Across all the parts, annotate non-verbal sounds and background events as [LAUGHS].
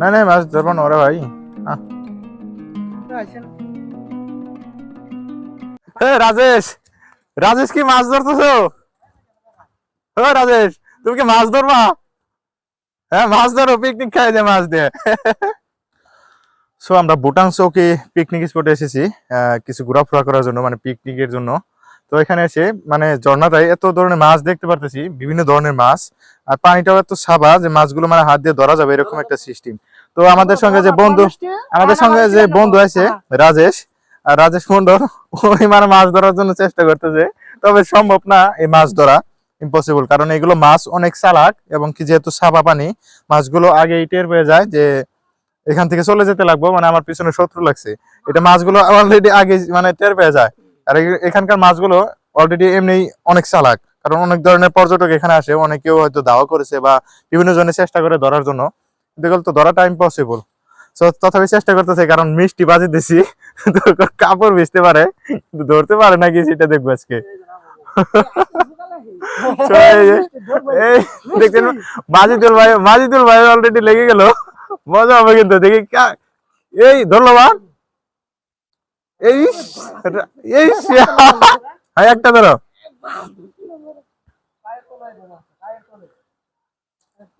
না না মাছ ধরবো না ভাই। রাজেশ রাজেশ কি মাছ ধরতেছো? রাজেশ, তুমি কি মাছ ধরবা? হ্যাঁ মাছ ধরো পিকনিক খাই দে মাছ দিয়ে। সো আমরা ভুটান চৌকি পিকনিক স্পটে এসেছি কিছু ঘোরাফেরা করার জন্য মানে পিকনিকের জন্য। তো এখানে এসে মানে ঝর্ণাটায় এত ধরনের মাছ দেখতে পারতেছি, বিভিন্ন ধরনের মাছ। আর পানিটাও এত সাবা যে মাছগুলো মানে হাত দিয়ে ধরা যাবে, এরকম একটা সিস্টেম তো আমাদের সঙ্গে যে বন্ধু আমাদের সঙ্গে যে বন্ধু আছে রাজেশ। আর রাজেশ মন্ডল উনি মানে মাছ ধরার জন্য চেষ্টা করতেছে। তবে সম্ভব না এই মাছ ধরা ইম্পসিবল কারণ এগুলো মাছ অনেক চালাক এবং কি যেহেতু সাবা পানি মাছগুলো আগে টের পেয়ে যায় যে এখান থেকে চলে যেতে লাগবো মানে আমার পিছনে শত্রু লাগছে। এটা মাছগুলো অলরেডি আগে মানে টের পেয়ে যায়। আর এখানকার মাছগুলো অলরেডি এমনি অনেক চালাক। কারণ অনেক ধরনের পর্যটক এখানে আসে অনেকেও হয়তো দাওয়া করেছে বা বিভিন্ন জনের চেষ্টা করে ধরার জন্য। এগুলো তো ধরাটা ইম্পসিবল তো তথাপি চেষ্টা করতেছে, কারণ মিষ্টি বাজি দিছি। কাপড় ভিজতে পারে ধরতে পারে নাকি সেটা দেখব আজকে। দেখছেন, মাজিদুল ভাই মাজিদুল ভাই অলরেডি লেগে গেল। মজা হবে কিন্তু, দেখি এই বা এই এই একটা ধরো।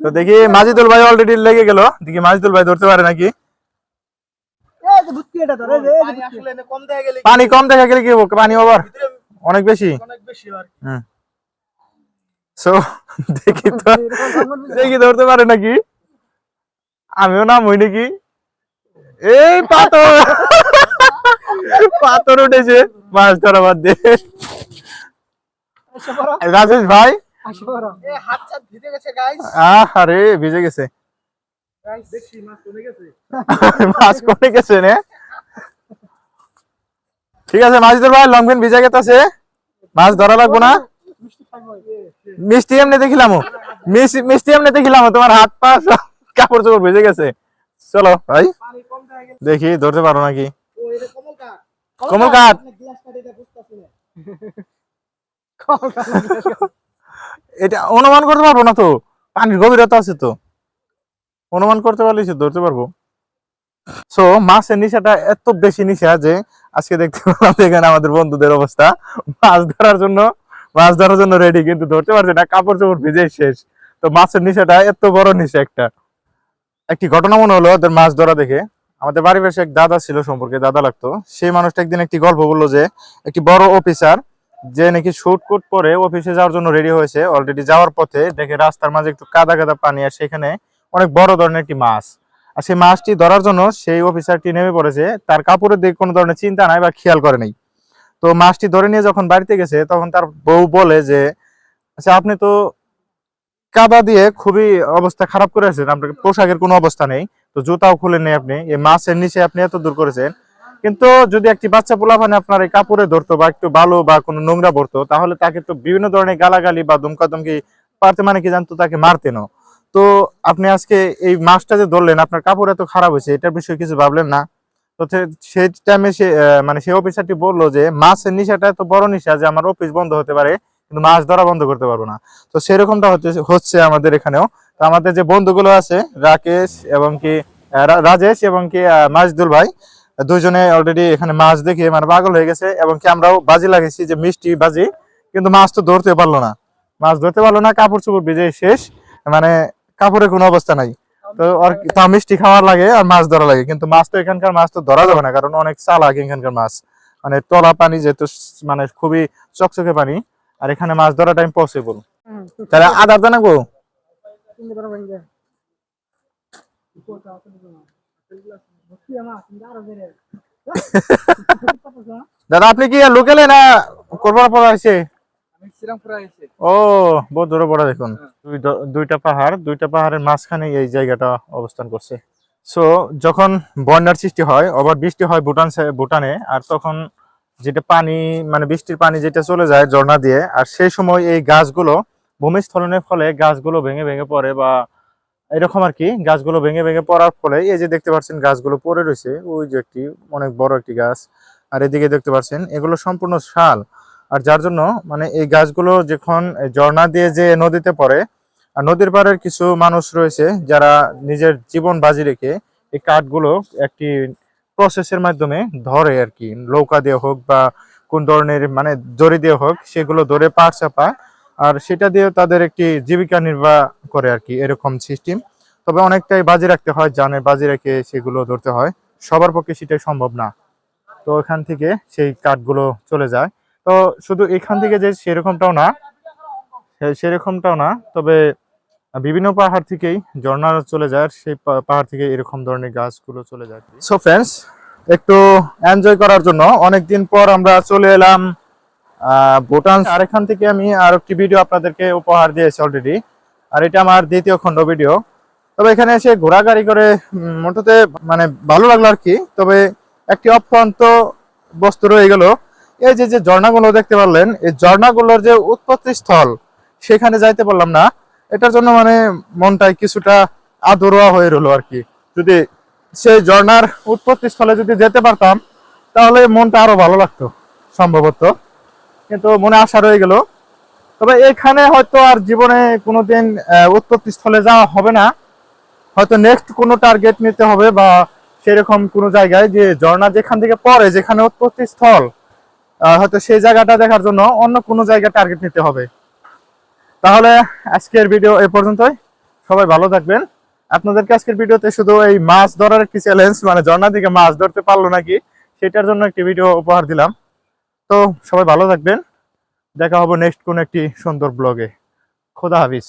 তো দেখি মাজিদুল ভাই অলরেডি লেগে গেল। দেখি মাজিদুল ভাই ধরতে পারে নাকি? পানি কম দেখা গেলে কি পানি ওভার অনেক বেশি? সো [LAUGHS] দেখি তো দেখি ধরতে পারে নাকি? আমিও নাম হই নাকি? এই পাথর! [LAUGHS] পাথর উঠেছে। মাছ ধরা বাদ দিয়ে রাজেশ ভাই আরে ভিজে গেছে [LAUGHS] মাছ কমে গেছে। নে। ঠিক আছে মাঝিদের ভাই লং পেন ভিজে গেছে মাছ ধরা লাগবো না। মিষ্টি এমনি দেখিলাম মিষ্টি এমনি দেখিলাম তোমার হাত পা সব কাপড় চোপড় ভিজে গেছে। চলো ভাই। দেখি ধরতে পারো নাকি? কমল কাঠ। [LAUGHS] [LAUGHS] এটা অনুমান করতে পারব না তো? পানির গভীরতা আছে তো। অনুমান করতে পারলে সে ধরতে পারব। সো মাছের নিশাটা এত বেশি নিশা যে আজকে দেখতে পেলাম এখানে আমাদের বন্ধুদের অবস্থা। মাছ ধরার জন্য, মাছ ধরার জন্য রেডি কিন্তু ধরতে পারছে না, কাপড় চোপড় ভিজে শেষ। তো মাছের নিশাটা এত বড় নিশা একটা। একটি ঘটনা মনে হলো ওদের মাছ ধরা দেখে। আমাদের বাড়ির পাশে এক দাদা ছিল সম্পর্কে, দাদা লাগতো। সেই মানুষটা একদিন একটি গল্প বলল যে, একটি বড় অফিসার যে নাকি শুট পরে অফিসে যাওয়ার জন্য রেডি হয়েছে অলরেডি যাওয়ার পথে দেখে রাস্তার মাঝে একটু কাদা কাদা পানি আর সেখানে অনেক বড় ধরনের একটি মাছ। আর সেই মাছটি ধরার জন্য সেই অফিসারটি নেমে পড়েছে, তার কাপড়ের দিকে কোনো ধরনের চিন্তা নাই বা খেয়াল করে নাই। তো মাছটি ধরে নিয়ে যখন বাড়িতে গেছে, তখন তার বউ বলে যে আচ্ছা আপনি তো কাদা দিয়ে খুবই অবস্থা খারাপ করে আছেন, আপনার পোশাকের কোনো অবস্থা নেই, তো জুতাও খুলে নেই আপনি, এই মাছের নিচে আপনি এত দূর করেছেন কিন্তু যদি একটি বাচ্চা পোলাপানে আপনার এই কাপড়ে ধরতো বা একটু বালু বা কোনো নোংরা পড়তো, তাহলে তাকে তো বিভিন্ন ধরনের গালাগালি বা দুমকা দুমকি পারতে মানে কি জানতো তাকে মারতেনও তো আপনি আজকে এই মাছটা যে ধরলেন, আপনার কাপড় এত খারাপ হয়েছে, এটার বিষয়ে কিছু ভাবলেন না? তো সেই টাইমে সে মানে সেই অফিসারটি বলল যে, মাছের নিশাটা এত বড় নিশা যে আমার অফিস বন্ধ হতে পারে, কিন্তু মাছ ধরা বন্ধ করতে পারব না। তো সেরকমটা হচ্ছে হচ্ছে আমাদের এখানেও। তো আমাদের যে বন্ধুগুলো আছে, রাকেশ এবং কি রাজেশ এবং কি মাজদুল ভাই দুইজনে অলরেডি এখানে মাছ দেখে মানে পাগল হয়ে গেছে, এবং কি আমরাও বাজি লাগিয়েছি যে মিষ্টি বাজি, কিন্তু মাছ তো ধরতে পারল না। মাছ ধরতে পারল না, কাপড় চোপড় ভিজে শেষ মানে কাপড়ের কোনো অবস্থা নাই। তো আর তা মিষ্টি খাওয়ার লাগে আর মাছ ধরা লাগে, কিন্তু মাছ তো এখানকার মাছ তো ধরা যাবে না, কারণ অনেক চালাক এখানকার মাছ। মানে তলা পানি যেহেতু মানে খুবই চকচকে পানি, আর এখানে মাছ ধরাটা ইম্পসিবল তাহলে আদার জানাব [LAUGHS] দাদা আপনি কি লোকালে না করবার পর আছে ও বহুত দূরে পড়া দেখুন। দুইটা পাহাড় দুইটা পাহাড়ের মাঝখানে এই জায়গাটা অবস্থান করছে। সো যখন বন্যার সৃষ্টি হয় আবার বৃষ্টি হয় ভুটান ভুটানে আর তখন যেটা পানি মানে বৃষ্টির পানি যেটা চলে যায় ঝর্ণা দিয়ে আর সেই সময় এই গাছগুলো ভূমিস্খলনের ফলে গাছগুলো ভেঙে ভেঙে পড়ে বা এরকম আর কি, গাছগুলো ভেঙে ভেঙে পড়ার ফলে এই যে দেখতে পাচ্ছেন গাছগুলো পড়ে রয়েছে, ওই যে একটি, অনেক বড় একটি গাছ। আর এদিকে দেখতে পাচ্ছেন, এগুলো সম্পূর্ণ শাল। আর যার জন্য মানে এই গাছগুলো যখন ঝর্ণা দিয়ে যে নদীতে পড়ে, আর নদীর পাড়ের কিছু মানুষ রয়েছে যারা নিজের জীবন বাজি রেখে এই কাঠগুলো একটি প্রসেসের মাধ্যমে ধরে আর কি, নৌকা দিয়ে হোক বা কোন ধরনের মানে জড়ি দিয়ে হোক, সেগুলো ধরে পাট চাপায় আর সেটা দিয়ে তাদের একটি জীবিকা নির্বাহ করে আর কি, এরকম সিস্টেম তবে অনেকটাই বাজি রাখতে হয় জানে বাজি রেখে সেগুলো ধরতে হয়। সবার পক্ষে সেটাই সম্ভব না। তো এখান থেকে সেই কাঠগুলো চলে যায়। তো শুধু এখান থেকে যে সেরকমটাও না সেরকমটাও না, তবে বিভিন্ন পাহাড় থেকেই ঝর্ণা চলে যায় সেই পাহাড় থেকে এরকম ধরনের গাছগুলো চলে যায় সো ফ্রেন্ডস একটু এনজয় করার জন্য অনেকদিন পর আমরা চলে এলাম ভুটান আর এখান থেকে আমি আর একটি ভিডিও আপনাদেরকে উপহার দিয়েছি অলরেডি আর এটা আমার দ্বিতীয় খণ্ড ভিডিও তবে এখানে এসে ঘোরাঘুরি করে মোটাতে মানে ভালো লাগল আর কি। তবে একটি অপ্রান্ত বস্তু রয়ে গেল। এই যে যে ঝর্ণাগুলো দেখতে পারলেন, এই ঝর্ণাগুলোর যে উৎপত্তি স্থল, সেখানে যাইতে পারলাম না। এটার জন্য মানে মনটাই কিছুটা আদরোয়া হয়ে রইল আর কি। যদি সেই ঝর্ণার উৎপত্তি স্থলে যদি যেতে পারতাম, তাহলে মনটা আরও ভালো লাগতো, সম্ভবত। কিন্তু মনে আশা রয়ে গেল। তবে এখানে হয়তো আর জীবনে কোনোদিন উৎপত্তি স্থলে যাওয়া হবে না। হয়তো নেক্সট কোনো টার্গেট নিতে হবে বা সেরকম কোনো জায়গায় যে ঝর্ণা যেখান থেকে পড়ে, যেখানে উৎপত্তি স্থল হয়তো সেই জায়গাটা দেখার জন্য অন্য কোনো জায়গায় টার্গেট নিতে হবে। তাহলে আজকের ভিডিও এ পর্যন্তই। সবাই ভালো থাকবেন। আপনাদেরকে আজকের ভিডিওতে শুধু এই মাছ ধরার একটি চ্যালেঞ্জ মানে ঝর্ণা থেকে মাছ ধরতে পারল নাকি, সেটার জন্য একটি ভিডিও উপহার দিলাম। তো সবাই ভালো থাকবেন। দেখা হবে নেক্সট কোন একটি সুন্দর ব্লগে খোদা হাফিজ।